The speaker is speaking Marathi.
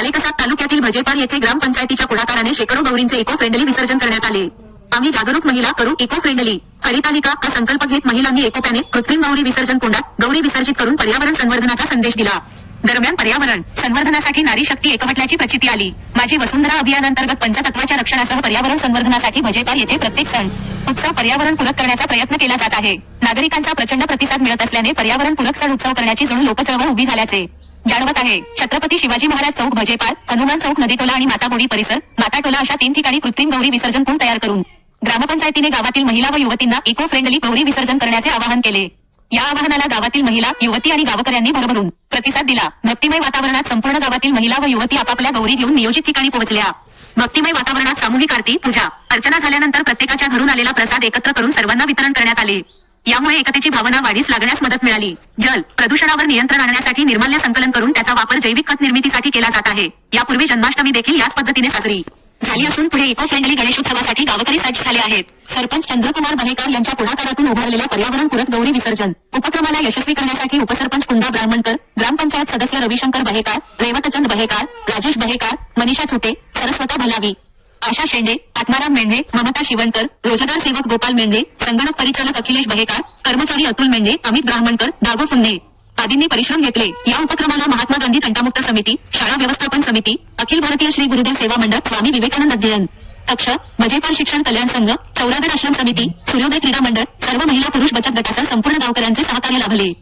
कालेकसात तालुक्यातील भजेपार येथे ग्रामपंचायतीच्या पुढाकाराने शेकडो गौरींचे इको फ्रेंडली विसर्जन करण्यात आले. आम्ही जागरूक महिला करू इको फ्रेंडली हरितालिका हा संकल्प घेत महिलांनी एकोप्याने कृत्रिम गौरी विसर्जन कुंडात गौरी विसर्जित करून पर्यावरण संवर्धनाचा संदेश दिला. दरम्यान पर्यावरण संवर्धनासाठी नारी शक्ती एकवटल्याची प्रचिती आली. माझी वसुंधरा अभियानांतर्गत पंचतत्वाच्या रक्षणासह पर्यावरण संवर्धनासाठी भजेपार येथे प्रत्येक सण उत्सव पर्यावरण पूरक करण्याचा प्रयत्न केला जात आहे. नागरिकांचा प्रचंड प्रतिसाद मिळत असल्याने पर्यावरण पूरक सण उत्सव करण्याची जणू लोकचळवळ उभी झाल्याचे जाणवत आहे. छत्रपती शिवाजी महाराज चौक भजेपाल हनुमान चौक नदीटोला आणि माताबोडी परिसर माताटोला अशा तीन ठिकाणी कृत्रिम गौरी विसर्जन कुंड तयार करून? ग्रामपंचायतीने गावातील महिला व युवतींना इको फ्रेंडली गौरी विसर्जन करण्याचे आवाहन केले. या आवाहनाला गावातील महिला युवती आणि गावकऱ्यांनी भरभरून प्रतिसाद दिला. भक्तिमय वातावरणात संपूर्ण गावातील महिला व युवती आपापल्या गौरी घेऊन नियोजित ठिकाणी पोहोचल्या. भक्तिमय वातावरणात सामूहिक आरती पूजा अर्चना झाल्यानंतर प्रत्येकाच्या घरून आलेला प्रसाद एकत्र करून सर्वांना वितरण करण्यात आले. यामुळे एकतेची भावना वाढीस लागण्यास मदत मिळाली. जल प्रदूषणावर नियंत्रण आणण्यासाठी निर्माल्य संकलन करून त्याचा वापर जैविक खत निर्मितीसाठी केला जात आहे. यापूर्वी जन्माष्टमी देखील याच पद्धतीने साजरी. झाली असून पुढे इको फ्रेंडली गणेशोत्सवासाठी गावकरी सज्ज झाले आहेत. सरपंच चंद्रकुमार बनेकर यांच्या पुढाकारातून उभारलेल्या पर्यावरणपूरक गौरी विसर्जन. उपक्रमाला यशस्वी करण्यासाठी उपसरपंच कुंदा ब्राह्मणकर ग्रामपंचायत सदस्य रविशंकर बहेकार रेवतचंद बहेकार राजेश बहेकार मनीषा चुटे सरस्वता भलावी आशा शेंडे आत्माराम मेंढे ममता शिवणकर रोजगार सेवक गोपाल मेंढे संगणक परिचालक अखिलेश बहेकार कर्मचारी अतुल मेंढे अमित ब्राह्मणकर दागो फुन्ने आदींनी परिश्रम घेतले. या उपक्रमाला महात्मा गांधी तंटामुक्त समिती शाळा व्यवस्थापन समिती अखिल भारतीय श्री गुरुदेव सेवा मंडळ स्वामी विवेकानंद अध्ययन कक्ष मजेपाल शिक्षण कल्याण संघ चौरागड आश्रम समिती सूर्योदय क्रीडा मंडळ सर्व महिला पुरुष बचत गटासह संपूर्ण गावकऱ्यांचे सहकार्य लाभले.